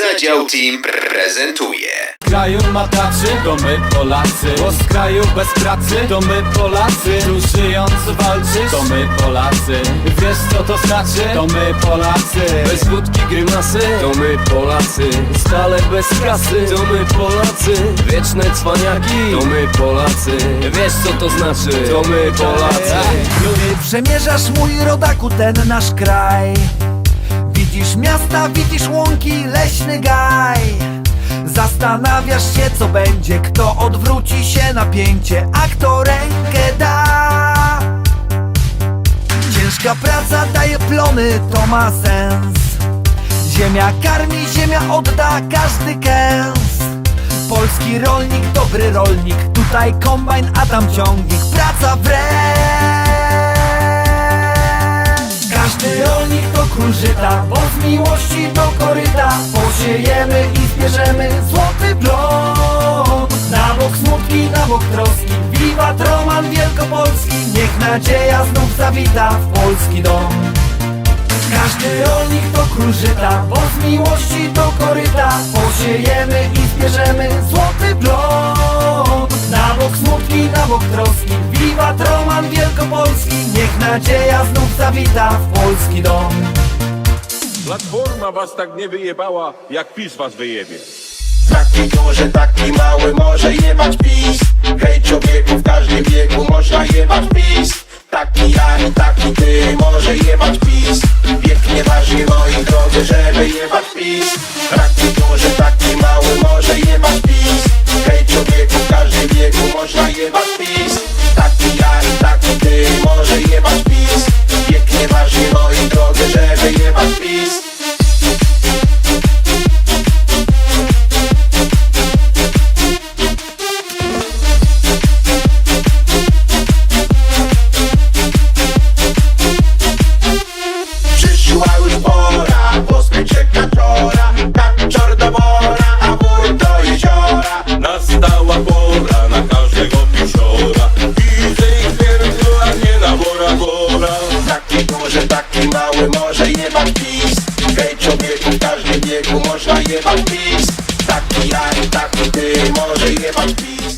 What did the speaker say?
Zadział Team prezentuje. Z kraju mataczy, to my Polacy. Bo z kraju bez pracy, to my Polacy. Tu żyjąc walczysz, to my Polacy. Wiesz co to znaczy, to my Polacy. Bez wódki grymasy, to my Polacy. Stale bez kasy, to my Polacy. Wieczne cwaniaki, to my Polacy. Wiesz co to znaczy, to my Polacy Ty przemierzasz mój rodaku ten nasz kraj Widzisz miasta, widzisz łąki, leśny gaj. Zastanawiasz się co będzie, kto odwróci się napięcie, a kto rękę da. Ciężka praca daje plony, to ma sens. Ziemia karmi, ziemia odda każdy kęs. Polski rolnik, dobry rolnik Tutaj kombajn, a tam ciągnik. Praca wręcz król żyta Bo z miłości do koryta. Posiejemy i zbierzemy złoty plon Na bok smutki, na bok troski. Wiwat Roman Wielkopolski. Niech nadzieja znów zawita w polski dom. Każdy rolnik to król żyta, bo z miłości do koryta. Posiejemy i zbierzemy złoty plon Na bok smutki, na bok troski, wiwat Roman Wielkopolski. Niech nadzieja znów zawita w polski dom Platforma was tak nie wyjebała, jak PiS was wyjebie. Taki duży, taki mały może jebać PiS. Hej człowieku, w każdym wieku można jebać PiS. Taki ja i taki ty może jebać PiS. Wiek nie waży moi drodzy, żeby jebać PiS. Taki duży, taki mały może jebać PiS. Hej człowieku, w każdym wieku można jebać PiS. Taki ja i taki ty może jebać PiS. Wiek nie waży moi drodzy, żeby jebać PiS Duży, taki mały może jebać pis. Hej człowieku, w każdym wieku można jebać pis. Taki ja i taki ty może jebać pis